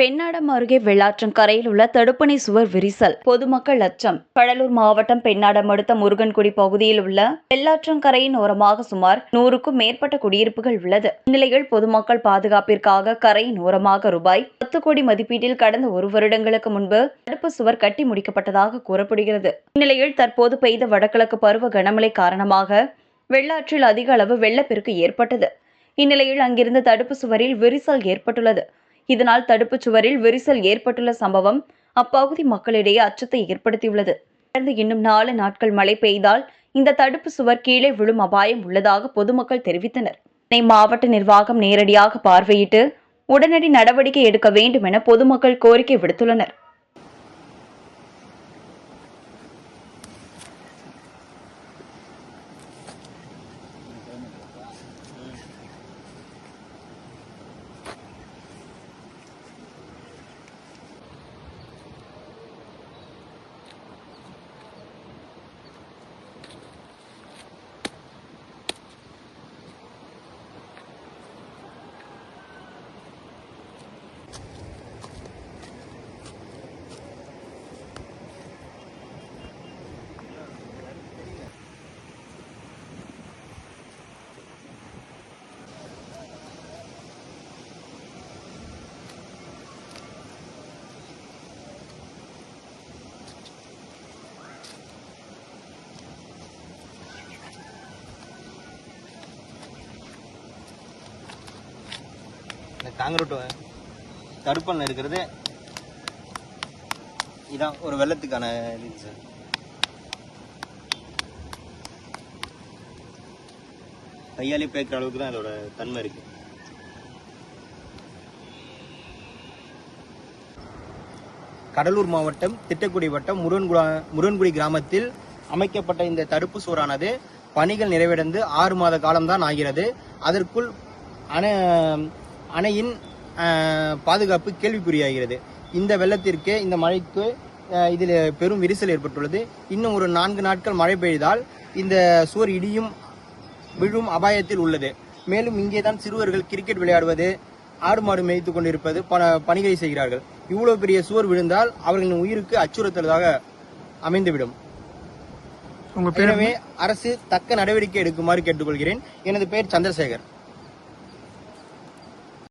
பெண்ணாடம் அருகே வெள்ளாற்றங்கரையில் உள்ள தடுப்பணை சுவர் விரிசல். பொதுமக்கள் அச்சம். கடலூர் மாவட்டம் பெண்ணாடம் அடுத்த முருகன்குடி பகுதியில் உள்ள வெள்ளாற்றங்கரையின் ஓரமாக சுமார் நூறுக்கும் மேற்பட்ட குடியிருப்புகள் உள்ளது. இந்நிலையில் பொதுமக்கள் பாதுகாப்பிற்காக கரையின் ஓரமாக ரூபாய் பத்து கோடி மதிப்பீட்டில் கடந்த ஒரு வருடங்களுக்கு முன்பு தடுப்பு சுவர் கட்டி முடிக்கப்பட்டதாக கூறப்படுகிறது. இந்நிலையில் தற்போது பெய்த வடகிழக்கு பருவ கனமழை காரணமாக வெள்ளாற்றில் அதிக அளவு வெள்ளப்பெருக்கு ஏற்பட்டது. இந்நிலையில் அங்கிருந்த தடுப்பு சுவரில் விரிசல் ஏற்பட்டுள்ளது. இதனால் தடுப்புச் சுவரில் விரிசல் ஏற்பட்டுள்ள சம்பவம் அப்பகுதி மக்களிடையே அச்சத்தை ஏற்படுத்தியுள்ளது. தொடர்ந்து இன்னும் நாலு நாட்கள் மழை பெய்தால் இந்த தடுப்பு சுவர் கீழே விழும் அபாயம் உள்ளதாக பொதுமக்கள் தெரிவித்தனர். சென்னை மாவட்ட நிர்வாகம் நேரடியாக பார்வையிட்டு உடனடி நடவடிக்கை எடுக்க வேண்டும் என பொதுமக்கள் கோரிக்கை விடுத்துள்ளனர். இந்த காங்கிரீட் தடுப்பணில் இருக்கிறது இதான் ஒரு வெள்ளத்துக்கான இது சார் கையாலே பேக்கிற அளவுக்கு தான் இதோட தன்மை இருக்கு. கடலூர் மாவட்டம் திட்டக்குடி வட்டம் முருகன்குடா முருகன்குடி கிராமத்தில் அமைக்கப்பட்ட இந்த தடுப்பு சுவரானது பணிகள் நிறைவடைந்து ஆறு மாத காலம்தான் ஆகிறது. அதற்குள் அன அணையின் பாதுகாப்பு கேள்விக்குறியாகிறது. இந்த வெள்ளத்திற்கு இந்த மழைக்கு இதில் பெரும் விரிசல் ஏற்பட்டுள்ளது. இன்னும் ஒரு நான்கு நாட்கள் மழை பெய்தால் இந்த சுவர் இடியும் விழும் அபாயத்தில் உள்ளது. மேலும் இங்கே தான் சிறுவர்கள் கிரிக்கெட் விளையாடுவது ஆடு மாடு மேய்த்து கொண்டிருப்பது பல பணிகளை செய்கிறார்கள். இவ்வளவு பெரிய சுவர் விழுந்தால் அவர்களின் உயிருக்கு அச்சுறுத்தலாக அமைந்துவிடும். எனவே அரசு தக்க நடவடிக்கை எடுக்குமாறு கேட்டுக்கொள்கிறேன். எனது பெயர் சந்திரசேகர்.